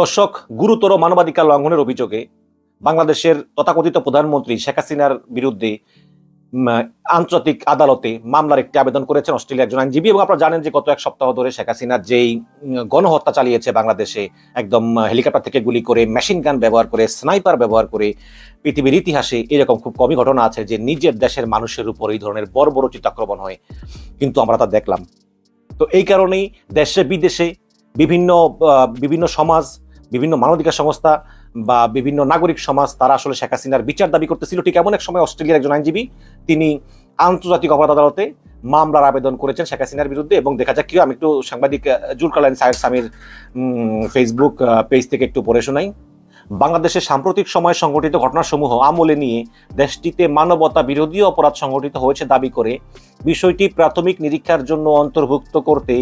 দর্শক গুরুতর মানবাধিকার লঙ্ঘনের অভিযোগে বাংলাদেশের তথাকথিত প্রধানমন্ত্রী শেখ হাসিনার বিরুদ্ধে আন্তর্জাতিক আদালতে মামলার একটি আবেদন করেছেন অস্ট্রেলিয়ার একজন আইনজীবী এবং আপনারা জানেন যে গত এক সপ্তাহ ধরে শেখ হাসিনার যেই গণহত্যা চালিয়েছে বাংলাদেশে একদম হেলিকপ্টার থেকে গুলি করে মেশিন গান ব্যবহার করে স্নাইপার ব্যবহার করে পৃথিবীর ইতিহাসে এরকম খুব কমই ঘটনা আছে যে নিজের দেশের মানুষের উপর এই ধরনের বড় বড় চিত্রাক্রমণ হয় কিন্তু আমরা তা দেখলাম তো এই কারণেই দেশে বিদেশে বিভিন্ন বিভিন্ন সমাজ বিভিন্ন মানবাধিকার সংস্থা বা বিভিন্ন নাগরিক সমাজ তারা আসলে শেখ হাসিনার বিচার দাবি করতেছিল ঠিক এমন এক সময় অস্ট্রেলিয়ার একজন আইনজীবী তিনি আন্তর্জাতিক অপরাধ আদালতে মামলার আবেদন করেছেন শেখ হাসিনার বিরুদ্ধে এবং দেখা যাক কিও আমি একটু সাংবাদিক জুলকালাইন সাহেব স্বামীর ফেসবুক পেজ থেকে একটু পড়ে শোনাই বাংলাদেশে সাম্প্রতিক সময়ে সংঘটিত ঘটনাসমূহ আমলে নিয়ে দেশটিতে মানবতা বিরোধী অপরাধ সংঘটিত হয়েছে দাবি করে বিষয়টি প্রাথমিক নিরীক্ষার জন্য অন্তর্ভুক্ত করতে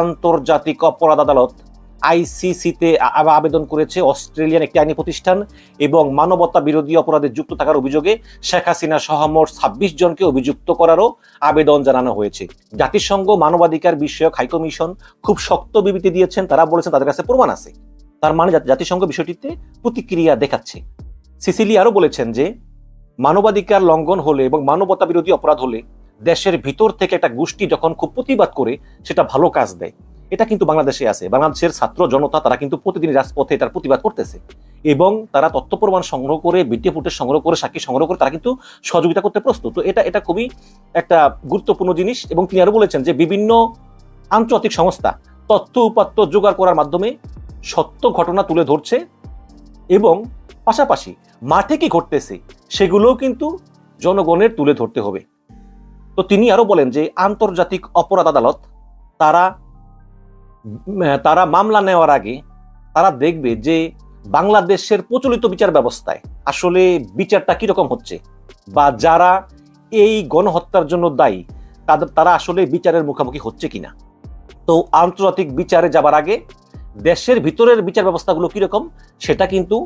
আন্তর্জাতিক অপরাধ আদালত আইসিসিতে আবেদন করেছে অস্ট্রেলিয়ান একটি আইনি প্রতিষ্ঠান এবং মানবতা বিরোধী অপরাধে যুক্ত থাকার অভিযোগে শেখ হাসিনা সহ মোট ছাব্বিশ জনকে অভিযুক্ত করারও আবেদন জানানো হয়েছে জাতিসংঘ মানবাধিকার বিষয়ক হাইকমিশন খুব শক্ত বিবৃতি দিয়েছেন তারা বলেছেন তাদের কাছে প্রমাণ আছে তার মানে জাতিসংঘ বিষয়টিতে প্রতিক্রিয়া দেখাচ্ছে সিসিলি আরও বলেছেন যে মানবাধিকার লঙ্ঘন হলে এবং মানবতা বিরোধী অপরাধ হলে দেশের ভিতর থেকে একটা গোষ্ঠী যখন খুব প্রতিবাদ করে সেটা ভালো কাজ দেয় এটা কিন্তু বাংলাদেশে আছে বাংলাদেশের ছাত্র জনতা তারা কিন্তু প্রতিদিন রাজপথে এটার প্রতিবাদ করতেছে এবং তারা তথ্য প্রমাণ সংগ্রহ করে ভিডিও ফুটেজ সংগ্রহ করে সাক্ষী সংগ্রহ করে তারা কিন্তু সহযোগিতা করতে প্রস্তুত তো এটা এটা খুবই একটা গুরুত্বপূর্ণ জিনিস এবং তিনি আরও বলেছেন যে বিভিন্ন আন্তর্জাতিক সংস্থা তথ্য উপাত্ত জোগাড় করার মাধ্যমে সত্য ঘটনা তুলে ধরছে এবং পাশাপাশি মাঠে কি ঘটতেছে সেগুলোও কিন্তু জনগণের তুলে ধরতে হবে তো তিনি আরও বলেন যে আন্তর্জাতিক অপরাধ আদালত তারা তারা মামলা নেওয়ার আগে তারা দেখবে যে বাংলাদেশের প্রচলিত বিচার ব্যবস্থায় আসলে বিচারটা কীরকম হচ্ছে বা যারা এই গণহত্যার জন্য দায়ী তাদের তারা আসলে বিচারের মুখোমুখি হচ্ছে কিনা তো আন্তর্জাতিক বিচারে যাবার আগে দেশের ভিতরের বিচার ব্যবস্থাগুলো কীরকম সেটা কিন্তু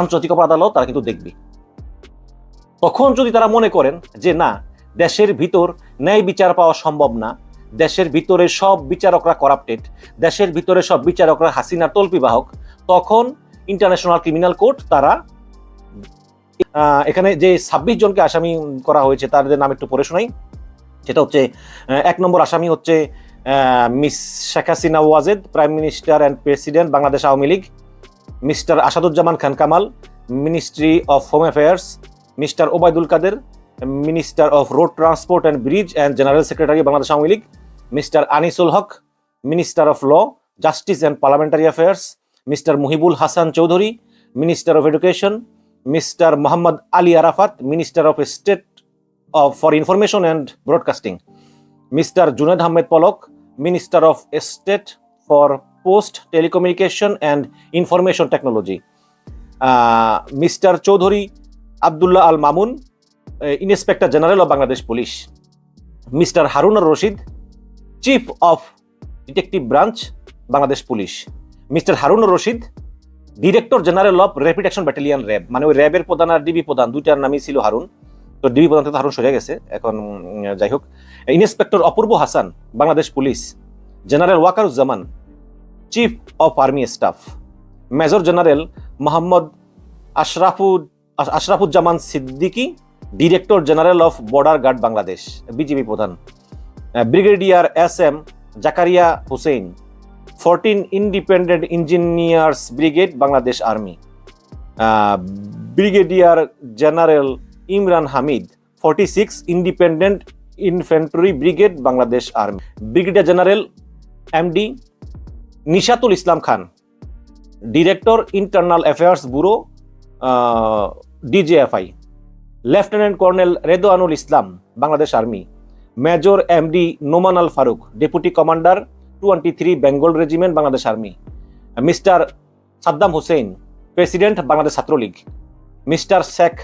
আন্তর্জাতিক অপরাধ আদালত তারা কিন্তু দেখবে তখন যদি তারা মনে করেন যে না দেশের ভিতর ন্যায় বিচার পাওয়া সম্ভব না দেশের ভিতরে সব বিচারকরা করাপ্টেড দেশের ভিতরে সব বিচারকরা হাসিনা তল্পিবাহক তখন ইন্টারন্যাশনাল ক্রিমিনাল কোর্ট তারা এখানে যে ছাব্বিশ জনকে আসামি করা হয়েছে তাদের নাম একটু পড়ে শোনাই সেটা হচ্ছে এক নম্বর আসামি হচ্ছে Ms. Sheikh Hasina Wajed, Prime Minister and President, Bangladesh Awami League, Mr. Asaduzzaman Khan Kamal, Ministry of Home Affairs, Mr. Obaidul Kader, Minister of Road Transport and Bridge and General Secretary, Bangladesh Awami League, Mr. Anisul Haq, Minister of Law, Justice and Parliamentary Affairs, Mr. Muhibul Hasan Chaudhuri, Minister of Education, Mr. Muhammad Ali Arafat, Minister of State for Information and Broadcasting, Mr. Junaid Ahmed Pollock, minister of state for post telecommunication and information technology mister Chowdhury Abdullah Al Mamun inspector general of Bangladesh police mister Harun Rashid chief of detective branch Bangladesh police mister Harun Rashid director general of rapid action battalion RAB মানে ওই র্যাবের প্রধান আর DB প্রধান দুইটার নামই ছিল হারুন তো DB প্রধান ধারণ সরে গেছে এখন যাই হোক inspector Apurba Hasan Bangladesh police general Wakeruzzaman chief of army staff major general Mohammad আশরাফুদ Ashrafuzzaman Siddiqui director general of border guard Bangladesh BGB প্রধান brigadier S M Zakaria Hussain fourteen independent engineers brigade Bangladesh army brigadier general Imran Hamid forty six independent infantry brigade Bangladesh army brigadier general MD Nishatul Islam Khan director internal affairs bureau DGFI lieutenant colonel Redwanul Islam Bangladesh army major MD Noman Al Faruk deputy commander twenty three Bengal regiment Bangladesh army mister Saddam Hossain president Bangladesh Chhatra League mister Sheikh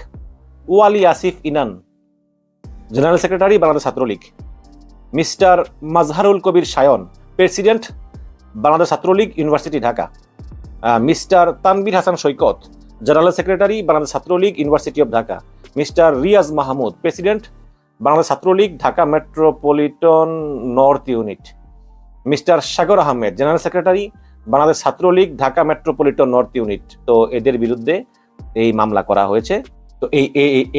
Wali Asif Inan general secretary Bangladesh Chhatra League mister Mazharul Kabir Sayan president Bangladesh Chhatra League university Dhaka mister Tanvir Hasan Saikat general secretary Bangladesh Chhatra League university of Dhaka mister Riaz Mahmud president Bangladesh Chhatra League Dhaka metropolitan north unit mister Sagar Ahmed general secretary Bangladesh Chhatra League Dhaka metropolitan north unit তো এদের বিরুদ্ধে এই মামলা করা হয়েছে তো এই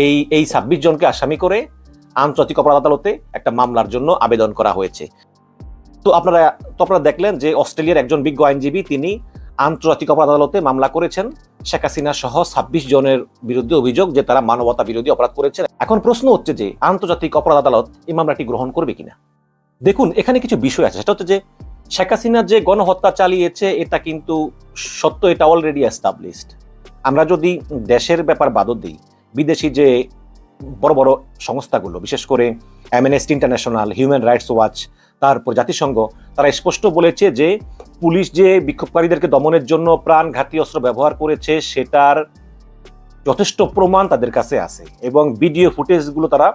এই এই ছাব্বিশ জনকে আসামি করে আন্তর্জাতিক অপরাধ আদালতে একটা মামলার জন্য আবেদন করা হয়েছে তো আপনারা তো আপনারা দেখলেন যে অস্ট্রেলিয়ার একজন বিজ্ঞ আইনজীবী তিনি আন্তর্জাতিক অপরাধ আদালতে মামলা করেছেন শেখ হাসিনা সহ ছাব্বিশ জনের বিরুদ্ধে অভিযোগ যে তারা মানবতা বিরোধী অপরাধ করেছেন এখন প্রশ্ন হচ্ছে যে আন্তর্জাতিক অপরাধ আদালত এই মামলাটি গ্রহণ করবে কিনা দেখুন এখানে কিছু বিষয় আছে সেটা হচ্ছে যে শেখ হাসিনা যে গণহত্যা চালিয়েছে এটা কিন্তু সত্য এটা অলরেডি এস্টাবলিশড আমরা যদি দেশের ব্যাপার বাদত দিই বিদেশি যে বড় বড় সংস্থাগুলো বিশেষ করে Amnesty International human rights watch তারপর জাতিসংঘ তারা স্পষ্ট বলেছে যে পুলিশ যে বিক্ষোভকারীদেরকে দমনের জন্য প্রাণঘাতী অস্ত্র ব্যবহার করেছে সেটার যথেষ্ট প্রমাণ তাদের কাছে আছে এবং ভিডিও ফুটেজগুলো তারা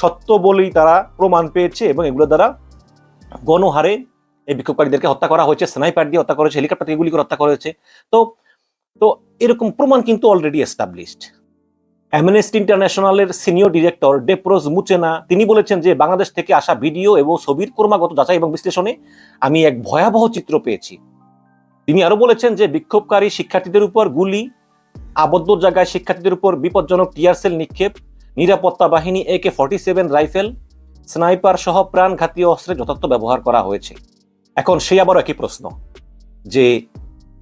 সত্য বলেই তারা প্রমাণ পেয়েছে এবং এগুলো দ্বারা গণহারে এই বিক্ষোভকারীদেরকে হত্যা করা হয়েছে স্নাইপার দিয়ে হত্যা করা হয়েছে হেলিকপ্টার থেকে গুলি করে হত্যা করা হয়েছে তো তো এরকম প্রমাণ কিন্তু অলরেডি এস্টাবলিশড অ্যামনেস্টি ইন্টারন্যাশনালের সিনিয়র ডিরেক্টর ডেপ্রোজ মুচেনা তিনি বলেছেন যে বাংলাদেশ থেকে আসা ভিডিও এবং ছবির কর্মাগত যাচাই এবং বিশ্লেষণে আমি এক ভয়াবহ চিত্র পেয়েছি তিনি আরও বলেছেন যে বিক্ষোভকারী শিক্ষার্থীদের উপর গুলি আবদ্ধ জায়গায় শিক্ষার্থীদের উপর বিপজ্জনক টিয়ারসেল নিক্ষেপ নিরাপত্তা বাহিনী A K forty seven rifle sniper সহ প্রাণঘাতীয় অস্ত্রের যথার্থ ব্যবহার করা হয়েছে এখন সেই আবার একই প্রশ্ন যে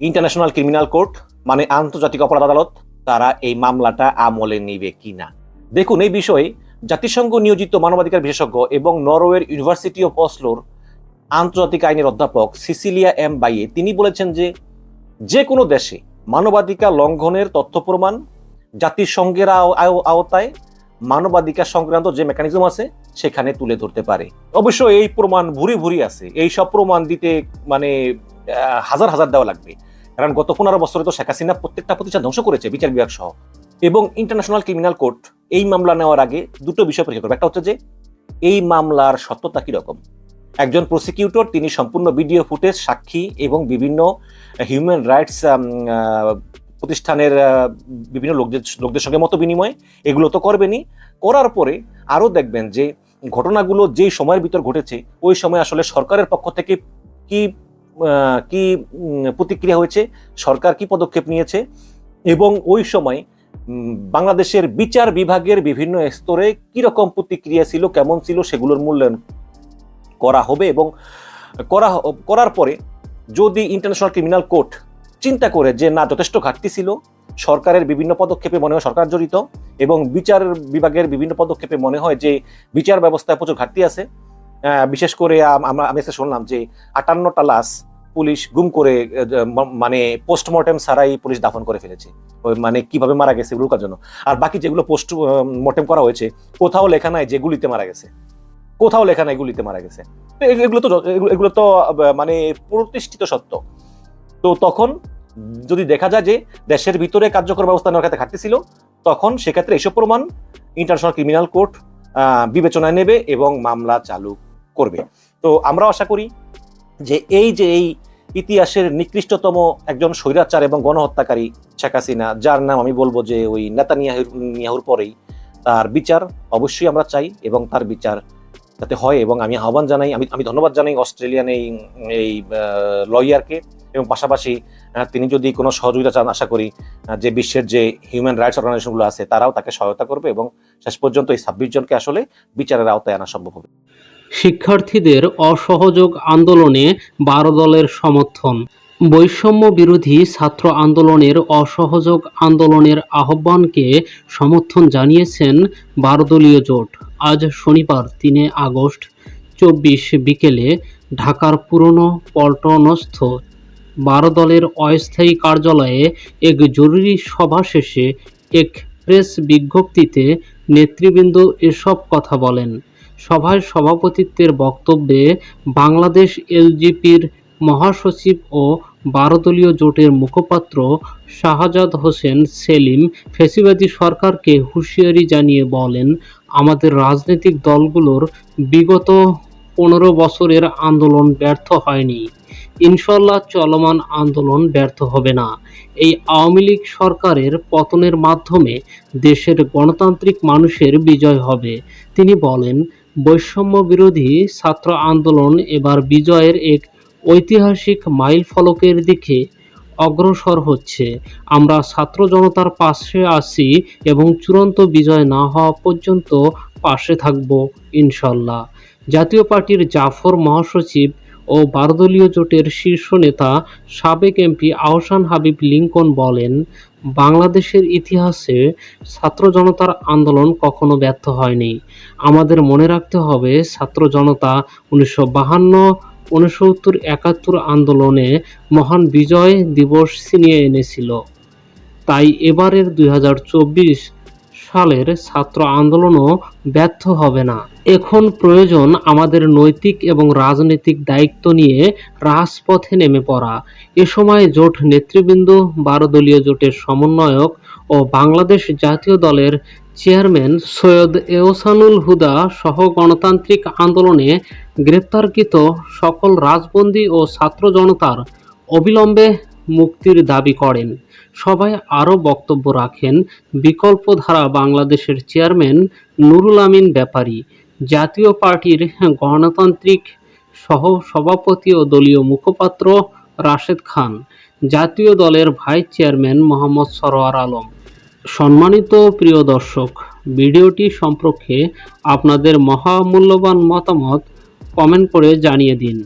ইন্টারন্যাশনাল ক্রিমিনাল কোর্ট মানে আন্তর্জাতিক অপরাধ আদালত তারা এই মামলাটা আমলে নিবে কিনা দেখুন এই বিষয়ে জাতিসংঘ নিয়োজিত মানবাধিকার বিশেষজ্ঞ এবং নরওয়ের ইউনিভার্সিটি অফ অসলোর আন্তর্জাতিক আইনের অধ্যাপক সিসিলিয়া এম বাইয়ে তিনি বলেছেন যে যে কোনো দেশে মানবাধিকার লঙ্ঘনের তথ্য প্রমাণ জাতিসংঘের আওতায় মানবাধিকার সংক্রান্ত যে মেকানিজম আছে সেখানে তুলে ধরতে পারে অবশ্য এই প্রমাণ ভুরি ভুরি আছে এই সব প্রমাণ দিতে মানে হাজার হাজার দেওয়া লাগবে কারণ গত পনেরো বছরে তো শেখ হাসিনা প্রত্যেকটা প্রতিষ্ঠান ধ্বংস করেছে বিচার বিভাগ সহ এবং ইন্টারন্যাশনাল ক্রিমিনাল কোর্ট এই মামলা নেওয়ার আগে দুটো বিষয় পরীক্ষা করবে একটা হচ্ছে যে এই মামলার সত্যতা রকম একজন প্রসিকিউটর তিনি সম্পূর্ণ ভিডিও ফুটেজ সাক্ষী এবং বিভিন্ন হিউম্যান রাইটস প্রতিষ্ঠানের বিভিন্ন লোকদের লোকদের সঙ্গে মতো বিনিময় এগুলো তো করবেনই করার পরে আরও দেখবেন যে ঘটনাগুলো যেই সময়ের ভিতর ঘটেছে ওই সময় আসলে সরকারের পক্ষ থেকে কি কি প্রতিক্রিয়া হয়েছে সরকার কি পদক্ষেপ নিয়েছে এবং ওই সময় বাংলাদেশের বিচার বিভাগের বিভিন্ন স্তরে কীরকম প্রতিক্রিয়া ছিল কেমন ছিল সেগুলোর মূল্যায়ন করা হবে এবং করা করার পরে যদি ইন্টারন্যাশনাল ক্রিমিনাল কোর্ট চিন্তা করে যে না যথেষ্ট ঘাটতি ছিল সরকারের বিভিন্ন পদক্ষেপে মনে হয় সরকার জড়িত এবং বিচার বিভাগের বিভিন্ন পদক্ষেপে মনে হয় যে বিচার ব্যবস্থায় প্রচুর ঘাটতি আছে বিশেষ করে আমরা আমি শুনলাম যে আটান্নটা লাশ পুলিশ গুম করে মানে পোস্টমর্টেম ছাড়াই পুলিশ দাফন করে ফেলেছে মানে কিভাবে মারা গেছে এগুলো জন্য আর বাকি যেগুলো পোস্ট মর্টেম করা হয়েছে কোথাও লেখা নাই যে গুলিতে মারা গেছে কোথাও লেখা নাই গুলিতে মারা গেছে এগুলো তো এগুলো তো মানে প্রতিষ্ঠিত সত্য তো তখন যদি দেখা যায় যে দেশের ভিতরে কার্যকর ব্যবস্থা নেওয়ার ক্ষেত্রে ঘাটতি ছিল তখন সেক্ষেত্রে এসব প্রমাণ ইন্টারন্যাশনাল ক্রিমিনাল কোর্ট বিবেচনায় নেবে এবং মামলা চালু করবে তো আমরা আশা করি যে এই যে এই ইতিহাসের নিকৃষ্টতম একজন স্বৈরাচার এবং গণহত্যাকারী শেখ হাসিনা যার নাম আমি বলবো যে ওই নেতানিয়াহুর নিয়াহুর পরেই তার বিচার অবশ্যই আমরা চাই এবং তার বিচার যাতে হয় এবং আমি আহ্বান জানাই আমি আমি ধন্যবাদ জানাই অস্ট্রেলিয়ান এই এই লয়ারকে এবং পাশাপাশি তিনি যদি কোনো সহযোগিতা চান আশা করি যে বিশ্বের যে হিউম্যান রাইটস অর্গানাইজেশনগুলো আছে তারাও তাকে সহায়তা করবে এবং শেষ পর্যন্ত এই ছাব্বিশ জনকে আসলে বিচারের আওতায় আনা সম্ভব হবে শিক্ষার্থীদের অসহযোগ আন্দোলনে বারো দলের সমর্থন বৈষম্য বিরোধী ছাত্র আন্দোলনের অসহযোগ আন্দোলনের আহ্বানকে সমর্থন জানিয়েছেন বারোদলীয় জোট আজ শনিবার তিনে আগস্ট চব্বিশ বিকেলে ঢাকার পুরনো পল্টনস্থ বারো দলের অস্থায়ী কার্যালয়ে এক জরুরি সভা শেষে এক প্রেস বিজ্ঞপ্তিতে নেতৃবৃন্দ এসব কথা বলেন সভায় সভাপতিত্বের বক্তব্যে বাংলাদেশ এলজিপির মহাসচিব ও বারোদলীয় জোটের মুখপাত্র শাহজাদ হোসেন সেলিম ফেসিবাদী সরকারকে হুঁশিয়ারি জানিয়ে বলেন আমাদের রাজনৈতিক দলগুলোর বিগত পনেরো বছরের আন্দোলন ব্যর্থ হয়নি ইনশাল্লাহ চলমান আন্দোলন ব্যর্থ হবে না এই আওয়ামী লীগ সরকারের পতনের মাধ্যমে দেশের গণতান্ত্রিক মানুষের বিজয় হবে তিনি বলেন বৈষম্য বিরোধী ছাত্র আন্দোলন এবার বিজয়ের এক ঐতিহাসিক মাইল ফলকের দিকে অগ্রসর হচ্ছে আমরা ছাত্র জনতার পাশে আসি এবং চূড়ান্ত বিজয় না হওয়া পর্যন্ত পাশে থাকব ইনশাল্লাহ জাতীয় পার্টির জাফর মহাসচিব ও বারদলীয় জোটের শীর্ষ নেতা সাবেক এমপি আহসান হাবিব লিঙ্কন বলেন বাংলাদেশের ইতিহাসে ছাত্র জনতার আন্দোলন কখনো ব্যর্থ হয়নি আমাদের মনে রাখতে হবে ছাত্র জনতা উনিশশো বাহান্ন উনসত্তর একাত্তর আন্দোলনে মহান বিজয় দিবস ছিনিয়ে এনেছিল তাই এবারের দুই সালের ছাত্র আন্দোলনও ব্যর্থ হবে না এখন প্রয়োজন আমাদের নৈতিক এবং রাজনৈতিক দায়িত্ব নিয়ে রাজপথে নেমে পড়া এ সময় জোট নেতৃবৃন্দ বারো দলীয় জোটের সমন্বয়ক ও বাংলাদেশ জাতীয় দলের চেয়ারম্যান সৈয়দ এহসানুল হুদা সহ গণতান্ত্রিক আন্দোলনে গ্রেপ্তারকৃত সকল রাজবন্দী ও ছাত্র জনতার অবিলম্বে মুক্তির দাবি করেন সভায় আরও বক্তব্য রাখেন বিকল্পধারা বাংলাদেশের চেয়ারম্যান নুরুল আমিন ব্যাপারী জাতীয় পার্টির গণতান্ত্রিক সহ সভাপতি ও দলীয় মুখপাত্র রাশেদ খান জাতীয় দলের ভাইস চেয়ারম্যান মোহাম্মদ সরোয়ার আলম সম্মানিত প্রিয় দর্শক ভিডিওটি সম্পর্কে আপনাদের মহামূল্যবান মতামত কমেন্ট করে জানিয়ে দিন